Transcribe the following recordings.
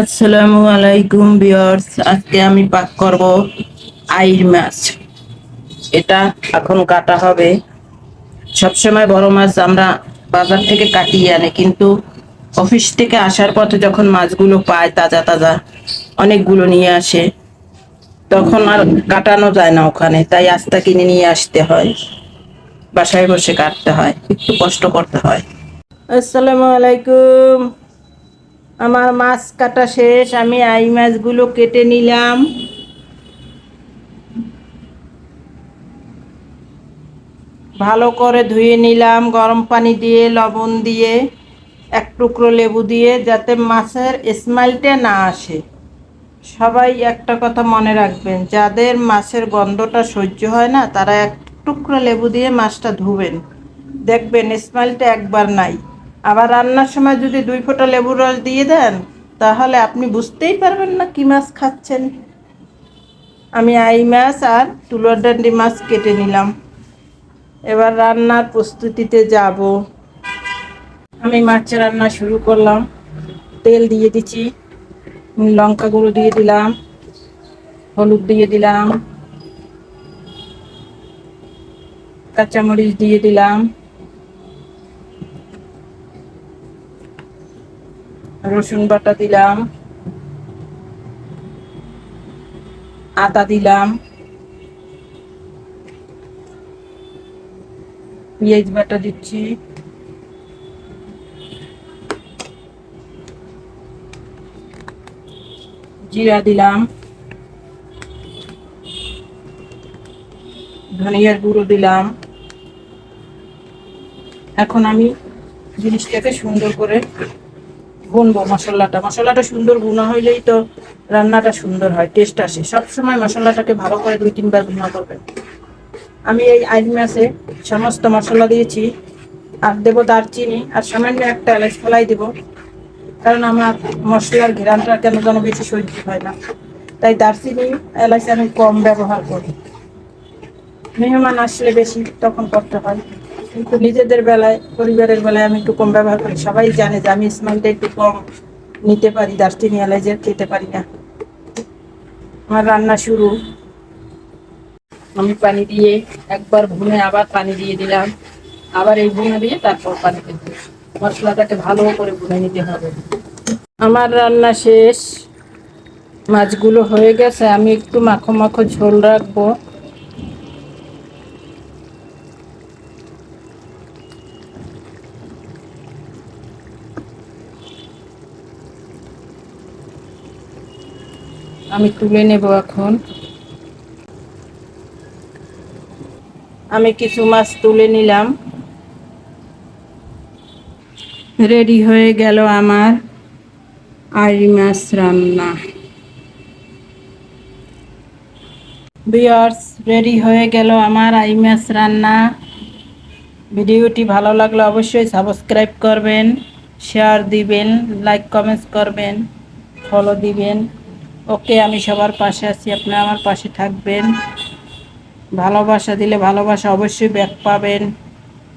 আসসালামু আলাইকুম বিয়ার্স আজকে আমি পাক করব আইর মাছ। এটা এখন কাটা হবে। সবসময় বড় মাছ আমরা বাজার থেকে কাটিয়ে আনি, কিন্তু অফিস থেকে আসার পথে যখন মাছগুলো পায় তাজা তাজা অনেকগুলো নিয়ে আসে, তখন আর কাটানো যায় না ওখানে, তাই আস্তা কিনে নিয়ে আসতে হয়। বাসায় বসে কাটতে হয়, একটু কষ্ট করতে হয়। আসসালামু আলাইকুম। আমার মাছ কাটা শেষ, আমি আই মাছগুলো কেটে নিলাম। ভালো করে ধুয়ে নিলাম, গরম পানি দিয়ে, লবণ দিয়ে, এক টুকরো লেবু দিয়ে, যাতে মাছের স্মাইলটা না আসে। সবাই একটা কথা মনে রাখবেন, যাদের মাছের গন্ধটা সহ্য হয় না, তারা এক টুকরো লেবু দিয়ে মাছটা ধুবেন। দেখবেন স্মাইলটা একবার নাই। আবার রান্নার সময় যদি দুই ফোঁটা লেবুর রস দিয়ে দেন, তাহলে আপনি বুঝতেই পারবেন না কি মাছ খাচ্ছেন। আমি আই মাছ আর তুলোর ডান্ডি মাছ কেটে নিলাম। এবার রান্নার প্রস্তুতিতে যাব। আমি মাছ রান্না শুরু করলাম। তেল দিয়ে দিচ্ছি লঙ্কা গুঁড়ো দিয়ে দিলাম, হলুদ দিয়ে দিলাম, কাঁচামরিচ দিয়ে দিলাম। রসুন বাটা দিলাম, আদা দিলাম, পেঁয়াজ বাটা দিচ্ছি। জিরা দিলাম, ধনিয়ার গুঁড়ো দিলাম। এখন আমি জিনিসটাকে সুন্দর করে ভুনবো মশলাটা। মশলাটা সুন্দর ভুনা হইলেই তো রান্নাটা সুন্দর হয় টেস্ট আসে। সবসময় মশলাটাকে ভালো করে দুই তিনবার ভুনা করবেন। আমি এই আইন মাছে সমস্ত মশলা দিয়েছি, আর দেবো দারচিনি, আর সামান্য একটা এলাচ ফলাই দেবো, কারণ আমার মশলার ঘেরানটা কেন যেন বেশি সহ্য হয় না। তাই দারচিনি, এলাচ আমি কম ব্যবহার করি। মেহমান আসলে বেশি তখন করতে হয়। কিন্তু নিজেদের বেলায়, পরিবারের বেলায় আমি একটু কম ব্যবহার করি। সবাই জানে যে আমি স্মেলটা একটু কম নিতে পারি দারচিনি এলাচের খেতে পারি না। আমার রান্না শুরু। আমি পানি দিয়ে একবার ভুনে আবার পানি দিয়ে দিলাম। আবার এই ভুনে দিয়ে তারপর পানি দেব মশলাটাকে ভালো করে ভুনে নিতে হবে। আমার রান্না শেষ। মাছগুলো হয়ে গেছে। আমি একটু মাখো মাখো ঝোল রাখব। আমি তুলে নেব এখন। আমি কিছু মাছ তুলে নিলাম। রেডি হয়ে গেল আমার আড়ি মাছ রান্না। বিয়ার্স রেডি হয়ে গেল আমার আই মাছ রান্না। ভিডিওটি ভালো লাগলে অবশ্যই সাবস্ক্রাইব করবেন, শেয়ার দিবেন, লাইক, কমেন্টস করবেন ফলো দিবেন। ওকে আমি সবার পাশে আছি, আপনি আমার পাশে থাকবেন। ভালোবাসা দিলে ভালোবাসা অবশ্যই ব্যাক পাবেন।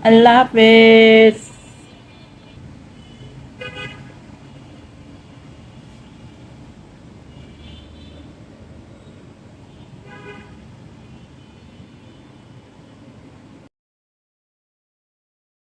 আল্লাহ হাফেজ।